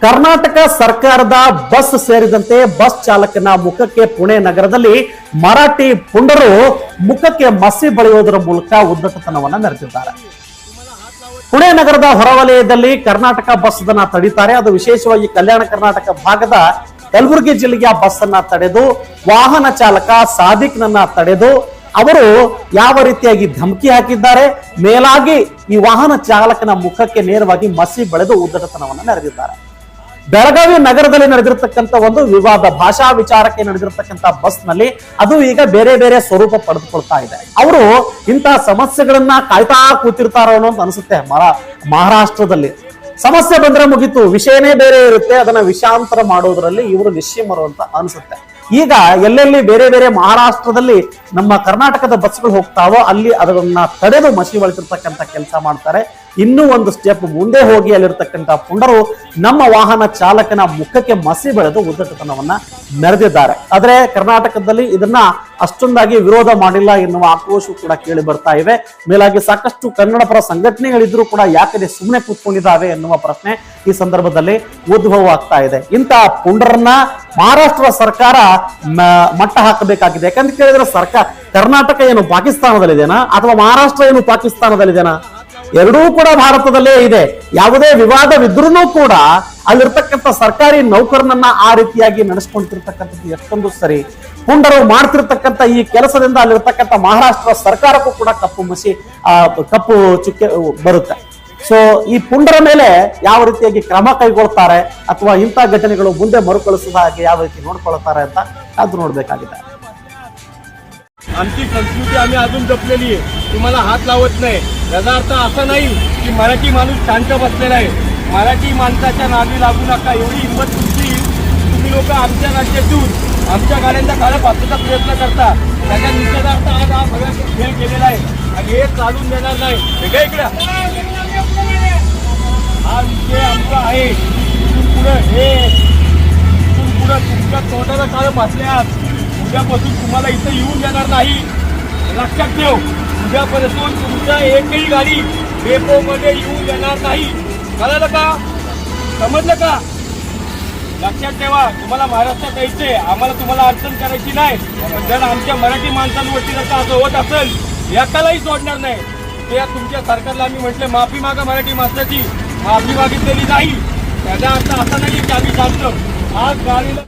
ಕರ್ನಾಟಕ ಸರ್ಕಾರದ ಬಸ್ ಸೇರಿದಂತೆ ಬಸ್ ಚಾಲಕನ ಮುಖಕ್ಕೆ ಪುಣೆ ನಗರದಲ್ಲಿ ಮರಾಠಿ ಪುಂಡರು ಮುಖಕ್ಕೆ ಮಸಿ ಬಳಿಯುವುದರ ಮೂಲಕ ಉದ್ದಟತನವನ್ನು ನಡೆಸಿದ್ದಾರೆ ಪುಣೆ ನಗರದ ಹೊರವಲಯದಲ್ಲಿ ಕರ್ನಾಟಕ ಬಸ್ ಅನ್ನ ತಡೀತಾರೆ. ಅದು ವಿಶೇಷವಾಗಿ ಕಲ್ಯಾಣ ಕರ್ನಾಟಕ ಭಾಗದ ಕಲಬುರಗಿ ಜಿಲ್ಲೆಯ ಬಸ್ ಅನ್ನ ತಡೆದು, ವಾಹನ ಚಾಲಕ ಸಾದಿಕ್ನನ್ನ ತಡೆದು, ಅವರು ಯಾವ ರೀತಿಯಾಗಿ ಧಮಕಿ ಹಾಕಿದ್ದಾರೆ, ಮೇಲಾಗಿ ಈ ವಾಹನ ಚಾಲಕನ ಮುಖಕ್ಕೆ ನೇರವಾಗಿ ಮಸಿ ಬೆಳೆದು ಉದ್ದಟತನವನ್ನು ಮೆರೆದಿದ್ದಾರೆ ಬೆಳಗಾವಿ ನಗರದಲ್ಲಿ ನಡೆದಿರ್ತಕ್ಕಂಥ ಒಂದು ವಿವಾದ, ಭಾಷಾ ವಿಚಾರಕ್ಕೆ ನಡೆದಿರತಕ್ಕಂಥ ಬಸ್ನಲ್ಲಿ ಅದು ಈಗ ಬೇರೆ ಬೇರೆ ಸ್ವರೂಪ ಪಡೆದುಕೊಳ್ತಾ ಇದೆ. ಅವರು ಇಂತಹ ಸಮಸ್ಯೆಗಳನ್ನ ಕಾಯ್ತಾ ಕೂತಿರ್ತಾರೋ ಅನ್ನೋ ಅಂತ ಅನಿಸುತ್ತೆ ಮಹಾ- ಮಹಾರಾಷ್ಟ್ರದಲ್ಲಿ. ಸಮಸ್ಯೆ ಬಂದ್ರೆ ಮುಗೀತು, ವಿಷಯನೇ ಬೇರೆ ಇರುತ್ತೆ, ಅದನ್ನ ವಿಷಾಂತರ ಮಾಡೋದ್ರಲ್ಲಿ ಇವರು ನಿಶ್ಚಿಮರು ಅಂತ ಅನಿಸುತ್ತೆ. ಈಗ ಎಲ್ಲೆಲ್ಲಿ ಬೇರೆ ಬೇರೆ ಮಹಾರಾಷ್ಟ್ರದಲ್ಲಿ ನಮ್ಮ ಕರ್ನಾಟಕದ ಬಸ್ಗಳು ಹೋಗ್ತಾವೋ ಅಲ್ಲಿ ಅದನ್ನ ತಡೆದು ಮಸಿ ಒಳಗಿರ್ತಕ್ಕಂಥ ಕೆಲಸ ಮಾಡ್ತಾರೆ. ಇನ್ನೂ ಒಂದು ಸ್ಟೆಪ್ ಮುಂದೆ ಹೋಗಿ ಅಲ್ಲಿರ್ತಕ್ಕಂಥ ಪುಂಡರು ನಮ್ಮ ವಾಹನ ಚಾಲಕನ ಮುಖಕ್ಕೆ ಮಸಿ ಬೆಳೆದು ಉದ್ದಟತನವನ್ನ ಮೆರೆದಿದ್ದಾರೆ. ಆದರೆ ಕರ್ನಾಟಕದಲ್ಲಿ ಇದನ್ನ ಅಷ್ಟೊಂದಾಗಿ ವಿರೋಧ ಮಾಡಿಲ್ಲ ಎನ್ನುವ ಆಕ್ರೋಶ ಕೂಡ ಕೇಳಿ ಬರ್ತಾ ಇವೆ. ಮೇಲಾಗಿ ಸಾಕಷ್ಟು ಕನ್ನಡ ಪರ ಸಂಘಟನೆಗಳಿದ್ರು ಕೂಡ ಯಾಕಡೆ ಸುಮ್ಮನೆ ಕೂತ್ಕೊಂಡಿದ್ದಾವೆ ಎನ್ನುವ ಪ್ರಶ್ನೆ ಈ ಸಂದರ್ಭದಲ್ಲಿ ಉದ್ಭವ ಆಗ್ತಾ ಇದೆ. ಇಂಥ ಪುಂಡರನ್ನ ಮಹಾರಾಷ್ಟ್ರ ಸರ್ಕಾರ ಮಟ್ಟ ಹಾಕಬೇಕಾಗಿದೆ. ಯಾಕಂತ ಕೇಳಿದ್ರೆ ಸರ್ಕಾರ ಕರ್ನಾಟಕ ಏನು ಪಾಕಿಸ್ತಾನದಲ್ಲಿದೆನಾ ಅಥವಾ ಮಹಾರಾಷ್ಟ್ರ ಏನು ಪಾಕಿಸ್ತಾನದಲ್ಲಿದೆನಾ? ಎರಡೂ ಕೂಡ ಭಾರತದಲ್ಲೇ ಇದೆ ಯಾವುದೇ ವಿವಾದವಿದ್ರೂ ಕೂಡ ಅಲ್ಲಿರ್ತಕ್ಕಂಥ ಸರ್ಕಾರಿ ನೌಕರನನ್ನ ಆ ರೀತಿಯಾಗಿ ನಡೆಸ್ಕೊಂತಿರ್ತಕ್ಕಂಥದ್ದು ಎಷ್ಟೊಂದು ಸರಿ ಪುಂಡರು ಮಾಡ್ತಿರ್ತಕ್ಕಂಥ ಈ ಕೆಲಸದಿಂದ ಅಲ್ಲಿರ್ತಕ್ಕಂಥ ಮಹಾರಾಷ್ಟ್ರ ಸರ್ಕಾರಕ್ಕೂ ಕೂಡ ಕಪ್ಪು ಮಸಿ ಆ, ಕಪ್ಪು ಚುಕ್ಕೆ ಬರುತ್ತೆ ಸೊ ಈ ಪುಂಡರ ಮೇಲೆ ಯಾವ ರೀತಿಯಾಗಿ ಕ್ರಮ ಕೈಗೊಳ್ತಾರೆ ಅಥವಾ ಇಂಥ ಘಟನೆಗಳು ಮುಂದೆ ಮರುಕಳಿಸದ ಹಾಗೆ ಯಾವ ರೀತಿ ನೋಡ್ಕೊಳ್ತಾರೆ ಅಂತ ಕಾದು ನೋಡ್ಬೇಕಾಗಿದೆ आमची संस्कृती आम्ही अजून जपलेली आहे तुम्हाला हात लावत नाही याचा अर्थ असा नाही की मराठी माणूस शांत बसलेला आहे. मराठी माणसाच्या नावी लागू नका एवढी हिंमत तुमची तुम्ही लोक आमच्या राज्यातून आमच्या गाड्यांच्या काळा फासण्याचा प्रयत्न करता. त्याच्या निषेधार्थ आज हा सगळा खेळ केलेला आहे. आणि हे चालून देणार नाही. हे इकडं इकडे. हा विषय आमचा आहे. इथून पुढं हे इथून पुढं तुमच्या तोंडाला काळं फासल्यास उद्यापासून तुम्हाला इथं येऊन देणार नाही. लक्षात ठेव. उद्यापासून तुमच्या एकही गाडी डेपोमध्ये येऊन देणार नाही. कळलं का? समजलं का? लक्षात ठेवा तुम्हाला महाराष्ट्रात यायचंय. आम्हाला तुम्हाला अडचण करायची नाही. पण जर आमच्या मराठी माणसांवरती जर असं होत असेल एकालाही सोडणार नाही. ते तुमच्या सरकारला आम्ही म्हटलं माफी मागा मराठी माणसाची. माफी मागितलेली नाही. त्याचा अर्थ असा नाही की आम्ही सांगतो आज गाडीला